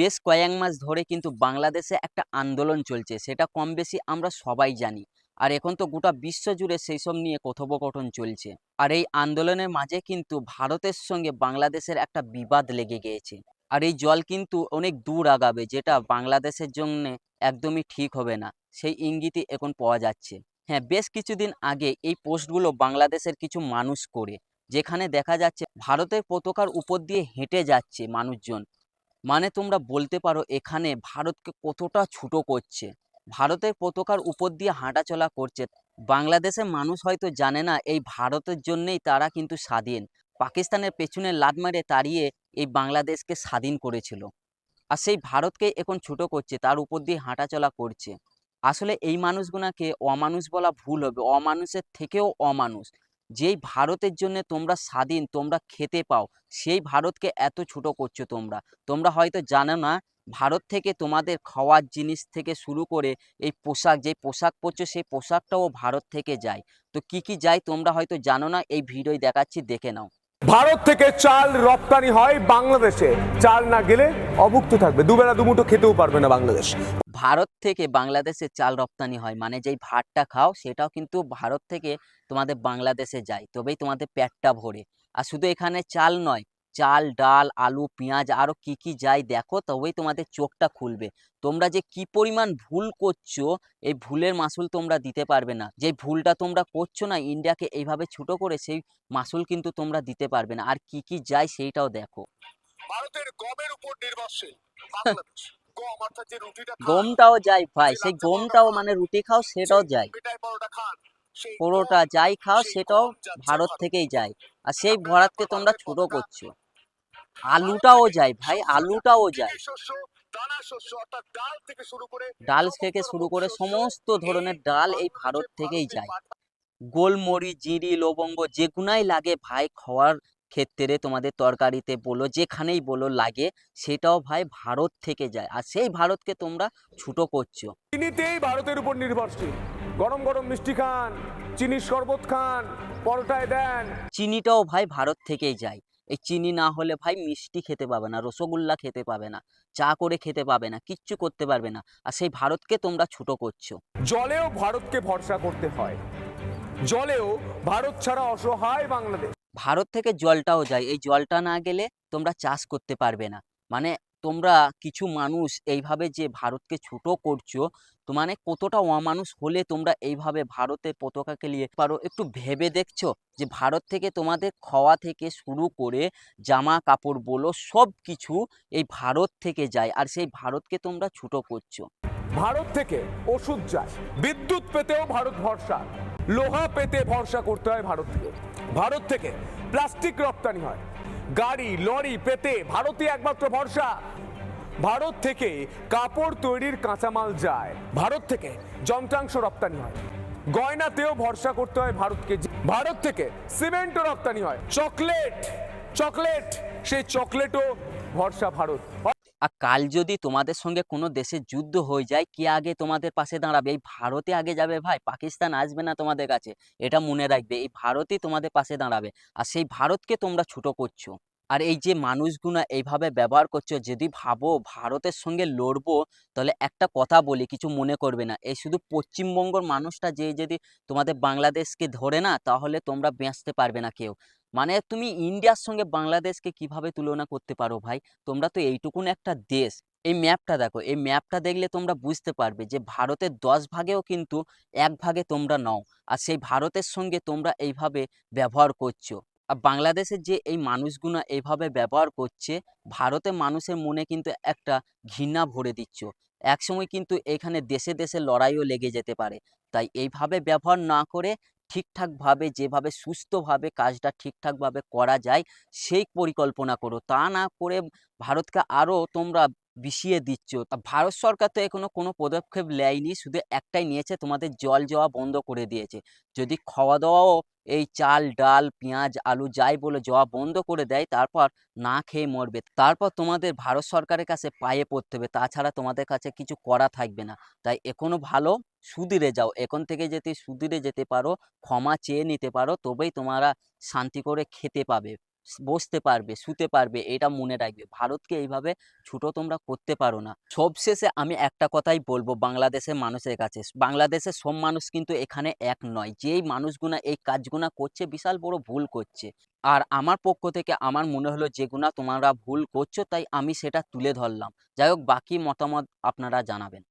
বেশ কয়েক মাস ধরে কিন্তু বাংলাদেশে একটা আন্দোলন চলছে, সেটা কম বেশি আমরা সবাই জানি। আর এখন তো গোটা বিশ্ব জুড়ে সেই সব নিয়ে কথোপকথন চলছে। আর এই আন্দোলনের মাঝে কিন্তু ভারতের সঙ্গে বাংলাদেশের একটা বিবাদ লেগে গিয়েছে। আর এই জল কিন্তু অনেক দূর আগাবে, যেটা বাংলাদেশের জন্য একদমই ঠিক হবে না। সেই ইঙ্গিতই এখন পাওয়া যাচ্ছে। হ্যাঁ বেশ কিছুদিন আগে এই পোস্টগুলো বাংলাদেশের কিছু মানুষ করে, যেখানে দেখা যাচ্ছে ভারতের পতাকার উপর দিয়ে হেঁটে যাচ্ছে মানুষজন। মানে তোমরা বলতে পারো এখানে ভারতকে কতটা ছুটো করছে। ভারতের পতাকার উপর দিয়ে হাঁটাচলা করছে। বাংলাদেশের মানুষ হয়তো জানে না এই ভারতের জন্যেই তারা কিন্তু স্বাধীন। পাকিস্তানের পেছনে লাদ মেরে তাড়িয়ে এই বাংলাদেশকে স্বাধীন করেছিল। আর সেই ভারতকে এখন ছোট করছে, তার উপর দিয়ে হাঁটাচলা করছে। আসলে এই মানুষগুনাকে অমানুষ বলা ভুল হবে। অমানুষের থেকেও অমানুষ। যেই ভারতের জন্য তোমরা স্বাধীন, তোমরা খেতে পাও, সেই ভারতকে এত ছোট করছ তোমরা। তোমরা হয়তো জানো না, ভারত থেকে তোমাদের খাওয়ার জিনিস থেকে শুরু করে এই পোশাক, যে পোশাক পরছো, সেই পোশাকটাও ভারত থেকে যায়। তো কি কি যায় তোমরা হয়তো জানো না, এই ভিডিও দেখাচ্ছি, দেখে নাও। ভারত থেকে চাল রপ্তানি হয় বাংলাদেশে। চাল না গেলে অভুক্ত থাকবে। দুবেলা দুমুঠো খেতেও পারবে না বাংলাদেশ। ভারত থেকে বাংলাদেশে চাল রপ্তানি হয়। মানে যেই ভাতটা খাও, সেটাও কিন্তু ভারত থেকে তোমাদের বাংলাদেশে যায়। তবেই তোমাদের পেটটা ভরে। আর শুধু এখানে চাল নয়, চাল, ডাল, আলু, পেঁয়াজ আরও কি কি যায় দেখো, তবেই তোমাদের চোখটা খুলবে। তোমরা যে কি পরিমাণ ভুল করছ, এই ভুলের মাসুল তোমরা দিতে পারবে না। যে ভুলটা তোমরা করছ না, ইন্ডিয়াকে এইভাবে ছোট করে, সেই মাসুল কিন্তু তোমরা দিতে পারবে না। আর কি কি যায়, সেইটাও দেখো। ভারতের গমের উপর নির্ভরশীল বাংলাদেশ। গমটাও যায় ভাই সেই গমটাও মানে রুটি খাও সেটাও যায় পেটাই পরোটা যাই খাও সেটাও ভারত থেকেই যায় আর সেই ভারতকে তোমরা ছোট করছ। আলুটাও যায় ভাই আলুটাও যায় ডাল থেকে শুরু করে সমস্ত ধরনের ডাল এই ভারত থেকেই যায় গোলমরিচ জিরি লবঙ্গ যেগুনাই লাগে ভাই খাওয়ার ক্ষেত্রে তোমাদের তরকারিতে বলো যেখানেই বলো লাগে সেটাও ভাই ভারত থেকে যায়। আর সেই ভারতকে তোমরা ছুটো করছ। চিনিতেই ভারতের উপর নির্ভরশীল। গরম গরম মিষ্টি খান চিনির শরবত খান পরোটায় দেন। চিনিটাও ভাই ভারত থেকেই যায়। এই চিনি না হলে ভাই মিষ্টি খেতে পাবে না রসগোল্লা খেতে পাবে না চা করে খেতে পাবে না কিচ্ছু করতে পারবে না। আর সেই ভারতকে তোমরা ছুটো করছ। জলেও ভারতকে ভরসা করতে হয়। জলেও ভারত ছাড়া অসহায় বাংলাদেশ। ভারত থেকে জলটাও যায়। এই জলটা না গেলে তোমরা চাষ করতে পারবে না। মানে তোমরা কিছু মানুষ এইভাবে যে ভারতকে ছোট করছ, তো মানে কতটা অমানুষ হলে তোমরা এইভাবে ভারতের পতাকাকে নিয়ে পারো? একটু ভেবে দেখছ যে ভারত থেকে তোমাদের খাওয়া থেকে শুরু করে জামা কাপড় বলো, সব কিছু এই ভারত থেকে যায় আর সেই ভারতকে তোমরা ছোট করছ। ভারত থেকে ওষুধ যায়। বিদ্যুৎ পেতেও ভারত ভরসা। লোহা পেতে ভরসা করতে হয় ভারত ভারত থেকে প্লাস্টিক রপ্তানি হয়। গাড়ি, লরি পেতে ভারতই একমাত্র ভরসা। ভারত থেকে কাপড় তৈরির কাঁচামাল যায়। ভারত থেকে যন্ত্রাংশ রপ্তানি হয়। গয়নাতেও ভরসা করতে হয় ভারতকে। ভারত থেকে সিমেন্টও রপ্তানি হয়। চকলেট চকলেট, সেই চকলেটও ভরসা ভারত। আর কাল যদি তোমাদের সঙ্গে কোনো দেশে যুদ্ধ হয়ে যায়, কে আগে তোমাদের পাশে দাঁড়াবে? এই ভারতে আগে যাবে ভাই, পাকিস্তান আসবে না তোমাদের কাছে। এটা মনে রাখবে, এই ভারতই তোমাদের পাশে দাঁড়াবে। আর সেই ভারতকে তোমরা ছোট করছ। আর এই যে মানুষগুনা এইভাবে ব্যবহার করছ, যদি ভাবো ভারতের সঙ্গে লড়বো, তাহলে একটা কথা বলি, কিছু মনে করবে না। এই শুধু পশ্চিমবঙ্গর মানুষটা যে যদি তোমাদের বাংলাদেশকে ধরে না, তাহলে তোমরা বেঁচতে পারবে না কেউ। মানে তুমি ইন্ডিয়ার সঙ্গে বাংলাদেশকে কীভাবে তুলনা করতে পারো ভাই? তোমরা তো এইটুকুন একটা দেশ। এই ম্যাপটা দেখো, এই ম্যাপটা দেখলে তোমরা বুঝতে পারবে যে ভারতের দশ ভাগেও কিন্তু এক ভাগে তোমরা নাও। আর সেই ভারতের সঙ্গে তোমরা এইভাবে ব্যবহার করছ। আর বাংলাদেশের যে এই মানুষগুলো এইভাবে ব্যবহার করছে ভারতে মানুষের মনে কিন্তু একটা ঘৃণা ভরে দিচ্ছ। একসময় কিন্তু এখানে দেশে দেশে লড়াইও লেগে যেতে পারে। তাই এইভাবে ব্যবহার না করে ঠিকঠাকভাবে, যেভাবে সুস্থভাবে কাজটা ঠিকঠাকভাবে করা যায়, সেই পরিকল্পনা করো। তা না করে ভারতকে আরও তোমরা বিষিয়ে দিচ্ছ। তা ভারত সরকার তো এখনও কোনো পদক্ষেপ নেয়নি, শুধু একটাই নিয়েছে, তোমাদের জল যাওয়া বন্ধ করে দিয়েছে। যদি খাওয়া দাওয়াও এই চাল, ডাল, পেঁয়াজ, আলু যাই বলে যাওয়া বন্ধ করে দেয়, তারপর না খেয়ে মরবে। তারপর তোমাদের ভারত সরকারের কাছে পায়ে পড়তে হবে, তাছাড়া তোমাদের কাছে কিছু করা থাকবে না। তাই এখনও ভালো সুদিরে যাও। এখন থেকে যদি সুদিরে যেতে পারো, ক্ষমা চেয়ে নিতে পারো, তবেই তোমরা শান্তি করে খেতে পাবে। বসতে পারবে, শুতে পারবে, এটা মনে রাখবে। ভারতকে এইভাবে ছোট তোমরা করতে পারো না। সবশেষে আমি একটা কথাই বলব বাংলাদেশের মানুষের কাছে। বাংলাদেশের সব মানুষ কিন্তু এখানে এক নয়। যেই মানুষগুনা এই কাজগুনা করছে, বিশাল বড় ভুল করছে। আর আমার পক্ষ থেকে আমার মনে হলো যেগুনা তোমরা ভুল করছ, তাই আমি সেটা তুলে ধরলাম। যাই হোক, বাকি মতামত আপনারা জানাবেন।